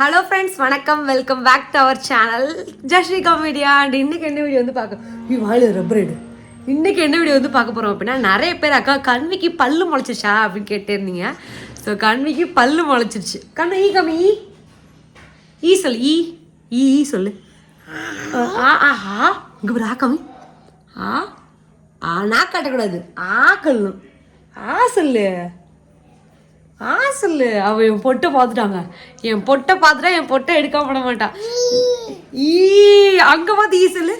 Hello friends வணக்கம். Welcome back to our channel Jasvika media and இன்னைக்கு என்ன video வந்து பார்க்க யூ வாழ ரப்பர் எடு. இன்னைக்கு என்ன வீடியோ வந்து பார்க்க போகிறோம் அப்படின்னா நிறைய பேர் அக்கா கண்விக்கு பல்லு முளைச்சிச்சா அப்படின்னு கேட்டிருந்தீங்க. ஸோ கண்விக்கு பல்லு முளைச்சிருச்சு. கண்ணு ஈ கம்மி ஈ. ஈ சொல்லு ஈ. ஈ ஈ சொல்லு. ஆ ஆ ஆ இங்கே ஒரு ஆ கம்மி. ஆ ஆ நான் காட்டக்கூடாது. ஆ கல்லும் ஆ சொல்லு. ஆ சொல்லு. அவ என் பொட்டை பார்த்துட்டாங்க. என் பொட்டை பார்த்துட்டா என் பொட்டை எடுக்காம விட மாட்டான் ஈ. அங்க பார்த்து ஈ சொல்லு.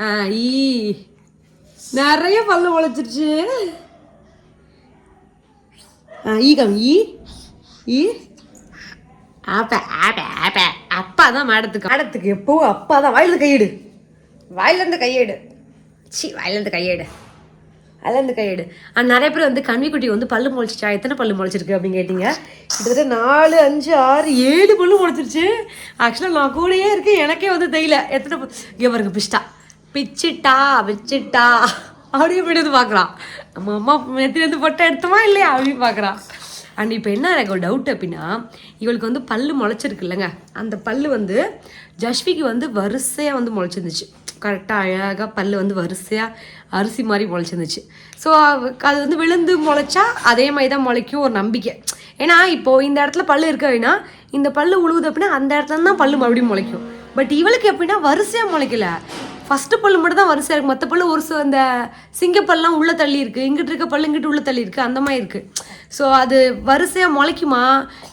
ஆ ஈ. நிறைய பல்லு முளைச்சிருச்சு. ஆ ஈ கம் ஈ. ஈ. ஆப்ப ஆப்ப ஆப்ப. அப்பா தான் மேடத்துக்கு. மேடத்துக்கு எப்பவும் அப்பா தான். வாயிலிருந்து கையெடு. வாயிலிருந்து கையெடு. சி வாயிலிருந்து கையெடு. அதுலேருந்து கையெடு. அண்ட் நிறைய பேர் வந்து கன்னிக்குட்டி வந்து பல்லு முளைச்சிச்சா? எத்தனை பல்லு முளைச்சிருக்கு அப்படின்னு கேட்டீங்க. கிட்டத்தட்ட நாலு அஞ்சு ஆறு ஏழு பல்லு முளைச்சிருச்சு. ஆக்சுவலாக நான் கூடயே இருக்கேன். எனக்கே வந்து தெரியல. எத்தனை இங்கே பாருங்க பிச்சிட்டா பிச்சிட்டா பிச்சிட்டா. அப்படியே போயிட்டு பார்க்குறான். நம்ம அம்மா நெத்திலேருந்து பொட்டை எடுத்தோமா இல்லையா? அப்படின்னு பார்க்குறான். அண்ட் இப்போ என்ன எனக்கு ஒரு டவுட் அப்படின்னா இவளுக்கு வந்து பல்லு முளைச்சிருக்கு இல்லைங்க. அந்த பல்லு வந்து ஜஷ்விக்கு வந்து வரிசையாக வந்து முளைச்சிருந்துச்சு. கரெக்டாக அழகாக பல் வந்து வரிசையாக அரிசி மாதிரி முளைச்சிருந்துச்சு. ஸோ அது வந்து விழுந்து முளைச்சா அதே மாதிரி தான் முளைக்கும் ஒரு நம்பிக்கை. ஏன்னா இப்போது இந்த இடத்துல பல் இருக்கு அப்படின்னா இந்த பல்லு உழுவுது அப்படின்னா அந்த இடத்துல தான் பல்லு மறுபடியும் முளைக்கும். பட் இவளுக்கு எப்படின்னா வரிசையாக முளைக்கல. ஃபஸ்ட்டு பல் மட்டும் தான் வரிசையாக இருக்குது மற்ற பல்லு ஒரு சில இந்த சிங்கப்பல்லாம் உள்ளே தள்ளி இருக்குது இங்கிட்டு இருக்க பல்லு இங்கிட்டு உள்ளே தள்ளி இருக்குது அந்த மாதிரி இருக்குது ஸோ அது வரிசையாக முளைக்குமா?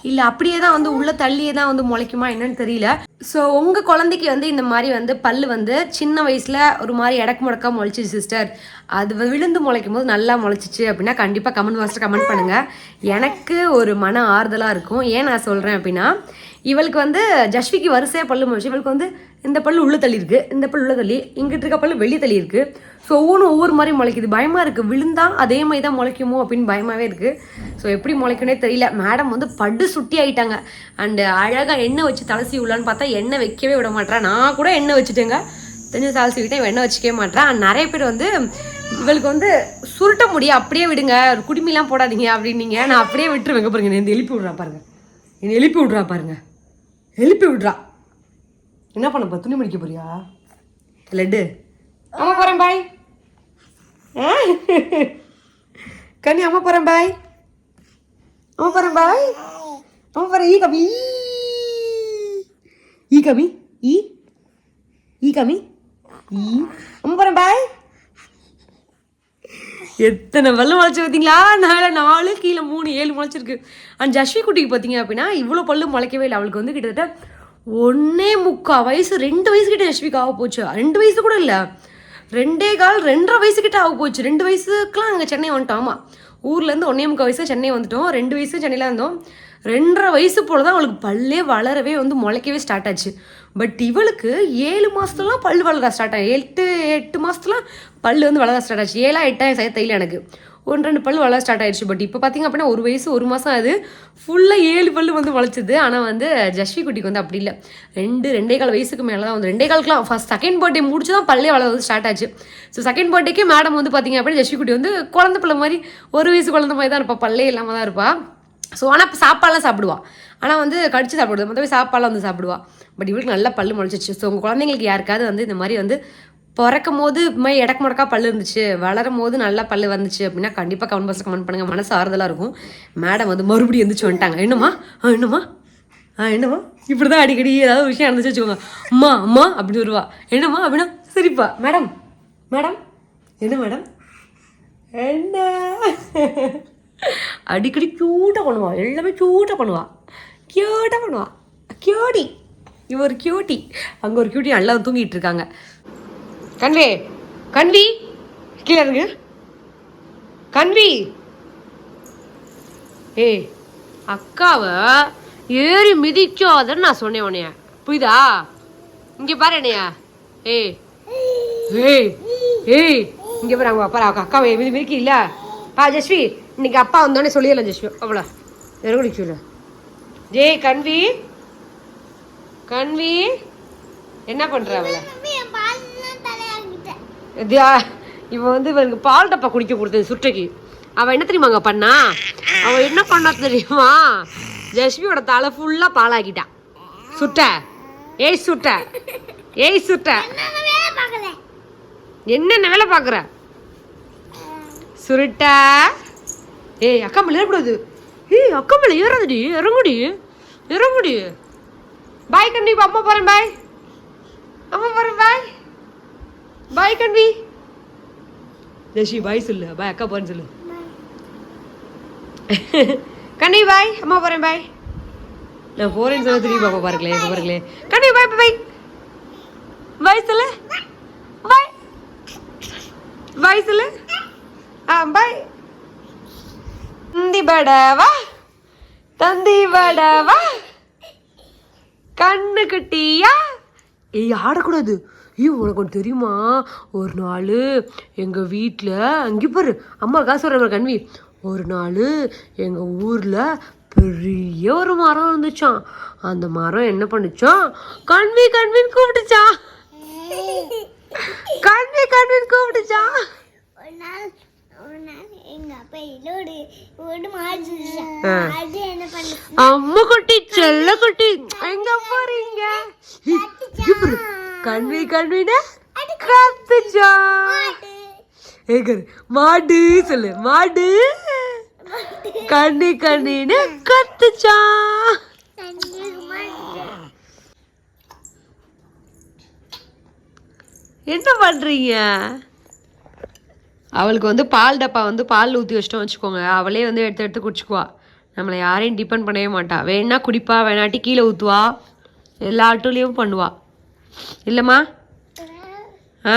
இல்லை அப்படியே தான் வந்து உள்ளே தள்ளியே தான் வந்து முளைக்குமா? என்னன்னு தெரியல. ஸோ உங்கள் குழந்தைக்கு வந்து இந்த மாதிரி வந்து பல் வந்து சின்ன வயசில் ஒரு மாதிரி இடக்கு முடக்கா முளைச்சிச்சு சிஸ்டர் அது வ- விழுந்து முளைக்கும் போது நல்லா முளைச்சிச்சு அப்படின்னா கண்டிப்பாக கமெண்ட் பாக்ஸில் கமெண்ட் பண்ணுங்கள் எனக்கு ஒரு மன ஆறுதலாக இருக்கும். ஏன் நான் சொல்கிறேன் அப்படின்னா இவளுக்கு வந்து ஜஸ்விக்கு வரிசையாக பல்லு முளைச்சு இவளுக்கு வந்து இந்த பல்லு உள்ள தள்ளி இருக்கு இந்த பல்லு உள்ள தள்ளி இங்கிட்டு இருக்க பல்லு வெளியே தள்ளி இருக்கு. ஸோ ஒவ்வொன்றும் ஒவ்வொரு மாதிரி முளைக்குது. பயமாக இருக்குது விழுந்தா அதே மாதிரி தான் முளைக்குமோ அப்படின்னு பயமாகவே இருக்குது ஸோ எப்படி முளைக்குனே தெரியல. மேடம் வந்து படு சுட்டி ஆயிட்டாங்க. அண்டு அழகாக எண்ணெய் வச்சு தலசி உள்ளான்னு பார்த்தா எண்ணெய் வைக்கவே விட மாட்டா நான் கூட எண்ணெய் வச்சுட்டேங்க. தெரிஞ்சு தலசி எண்ணெய் வச்சுக்கவே மாட்டேன் நிறைய பேர் வந்து இவளுக்கு வந்து சுருட்ட முடிய அப்படியே விடுங்க. ஒரு குடுமிலாம் போடாதீங்க அப்படின்னீங்க. நான் அப்படியே விட்டுருவேங்க பாருங்க என்னை எழுப்பி விட்றா பாருங்க. என்னை எழுப்பி விட்றா பாருங்க. எழுப்பி விட்றா. என்ன பண்ண துணி முடிக்க போறியா? லட்டு. அம்மா போகிறேன் பாய். ஆ? கண்ணி அம்மா போகிறேன் பாய். அம்மா போகிறேன் பாய். அம்மா போகிறேன் ஈ கபி ஈ கமி ஈ ஈ கமி ஈ அம்மா போகிறேன் பாய் எத்தனை பல்லு முளைச்சி பார்த்தீங்களா நாலு நாலு கீழே மூணு ஏழு முளைச்சிருக்கு. அண்ட் ஜஷ்வி குட்டிக்கு பார்த்தீங்க அப்படின்னா இவ்வளோ பல்லு முளைக்கவே இல்லை. அவளுக்கு வந்து கிட்டத்தட்ட ஒன்னே முக்கா வயசு ரெண்டு வயசு கிட்ட ஜஷ்விக்கு ஆக போச்சு. ரெண்டு வயசு கூட இல்லை. ரெண்டே கால் ரெண்டரை வயசு கிட்ட ஆக போச்சு. ரெண்டு வயசுக்குலாம் அங்கே சென்னை வந்துட்டோம். ஆமாம் ஊர்லேருந்து ஒன்னே முக்கால் வயசு சென்னை வந்துட்டோம். ரெண்டு வயசு சென்னையில் இருந்தோம். ரெண்டரை வயசு போல தான் அவளுக்கு பல்லே வளரவே வந்து முளைக்கவே ஸ்டார்ட் ஆச்சு. பட் இவளுக்கு ஏழு மாதத்துலாம் பல் வளர ஸ்டார்ட் ஆகி எட்டு எட்டு மாதத்துலாம் பல் வந்து வளர ஸ்டார்ட் ஆச்சு. ஏழா எட்டாயிரம் சரி தெரியல எனக்கு. ஒன்று ரெண்டு பல் வளர ஸ்டார்ட் ஆயிடுச்சு. பட் இப்போ பார்த்தீங்க அப்படின்னா ஒரு வயசு ஒரு மாதம் அது ஃபுல்லாக ஏழு பல் வந்து வளைச்சது ஆனால் வந்து ஜஸ்வி குட்டிக்கு வந்து அப்படி இல்லை. ரெண்டு ரெண்டே கால் வயசுக்கு மேலே தான் வந்து ரெண்டே காலுக்குலாம் ஃபஸ்ட் செகண்ட் பர்த்டே முடிச்சு தான் பல்லே வளர வந்து ஸ்டார்ட் ஆச்சு. ஸோ செகண்ட் பர்த்டேக்கே மேடம் வந்து பார்த்திங்க அப்படின்னா ஜஸ்வி குட்டி வந்து குழந்தை பிள்ளை மாதிரி ஒரு வயசு குழந்தை மாதிரி தான் இருப்பாள் பல்லே இல்லாமல் தான் இருப்பா. ஸோ ஆனால் இப்போ சாப்பாடுலாம் சாப்பிடுவாள் ஆனால் வந்து கடிச்சு சாப்பிடுது மற்றபடி சாப்பாடுலாம் வந்து சாப்பிடுவா. பட் இவளுக்கு நல்லா பல்லு முளைச்சிச்சு ஸோ உங்கள் குழந்தைங்களுக்கு யாருக்காவது வந்து இந்த மாதிரி வந்து பிறக்கும் போது மாதிரி இடக்கு முடக்கா பல்லு இருந்துச்சு. வளரும் போது நல்லா பல்லு வந்துச்சு அப்படின்னா கண்டிப்பாக கமெண்ட் பாக்ஸில் கமெண்ட் பண்ணுங்கள் மனசு ஆறுதலாக இருக்கும். மேடம் வந்து மறுபடியும் எந்திரிச்சு வந்துட்டாங்க. என்னம்மா? ஆ என்னம்மா? ஆ என்னம்மா? இப்படி தான் அடிக்கடி ஏதாவது விஷயம் நடந்துச்சு வச்சுக்கோங்க. அம்மா அம்மா அப்படி வருவா. என்னம்மா? அப்படின்னா சரிப்பா. மேடம் மேடம் என்ன மேடம் என்ன? அடிக்கடி க்யூட்டாக பண்ணுவா. எல்லாமே க்யூட்டாக பண்ணுவா. க்யூட்டாக பண்ணுவா. க்யூடி இவ ஒரு க்யூட்டி அங்கே ஒரு க்யூட்டி நல்லா தூங்கிட்டு இருக்காங்க. கன்வே கண்வி கீழே இருங்க கன்வி ஏய் அக்காவை ஏறி மிதிக்காதன்னு நான் சொன்னேன் உன்னைய. புரியுதா? இங்கே பாரு என்னையா. ஏய் ஏய் ஏய் இங்கே பாரு அவங்க பாரு அக்காவை மிதி மிதிக்கி இல்ல. ஆ ஜஸ்வி இன்னைக்கு அப்பா வந்தோடனே சொல்லிடலாம் ஜஸ்வி அவ்வளோ. வெறும் ஜேய் கண்வி. கண்வி. என்ன பண்ணுற அவளை? தியா இவ வந்து இவனுக்கு பால் டப்பா குடிக்க கொடுத்தது சுட்டைக்கு. அவ என்ன தெரியுமாங்க பண்ணா? அவ என்ன பண்ணா தெரியுமா? ஜஸ்மியோட தலை ஃபுல்லா பாலாக்கிட்டான் சுட்ட. ஏய் சுட்ட. ஏய் சுட்ட. என்னென்ன வேலை பார்க்குற? சுருட்டா. ஏய் அக்கா மேலே ஏறக்கூடாது. ஏய் அக்கா மேலே ஏறாதடி. இறங்குடி. இறங்குடி. பாய் கண்டி அம்மா போகிறேன் பாய் அம்மா போகிறேன் பாய் பாய் கண்டி ஜெஷி பாய் சொல்லு. பாய் அக்கா போறேன்னு சொல்லு. கண்ணி பாய் அம்மா போகிறேன் பாய் நான் போகிறேன்னு சொல்ல திரும்பி பாப்பா பாருங்களேன் இப்போ பாருங்களேன் கண்ணி பாய் பாய் பாய் சொல்லு. பாய் பாய் சொல்லு. ஆ பாய் தந்தி படவா? தந்தி படவா? கண்ணு குட்டியா? ஏய் ஆடக்கூடாது. ஐயோ உனக்கு ஒன்று தெரியுமா? ஒரு நாள் எங்கள் வீட்டில் அங்கே பாரு அம்மா காசு வர கண்வி ஒரு நாள் எங்கள் ஊரில் பெரிய ஒரு மரம் இருந்துச்சான் அந்த மரம் என்ன பண்ணுச்சான் கண்வி கண்வின்னு கூப்பிட்டுச்சான் கண்வி கண்வின்னு கூப்பிட்டுச்சான் அம்மா குட்டி செல்ல குட்டி எங்க போறீங்க கண்வி கண்வின? கத்துச்சா? மாடு. சொல்லு மாடு. கண்ணி கண்ணின்னு கத்துச்சா? என்ன பண்றீங்க? அவளுக்கு வந்து பால் டப்பா வந்து பால் ஊற்றி வச்சிட்டோம் வச்சுக்கோங்க. அவளே வந்து எடுத்து எடுத்து குடிச்சுக்குவா. நம்மளை யாரையும் டிபெண்ட் பண்ணவே மாட்டா. வேணா குடிப்பா வேணாட்டி கீழே ஊற்றுவா எல்லா ஆட்டுலேயும் பண்ணுவா. இல்லைம்மா? ஆ?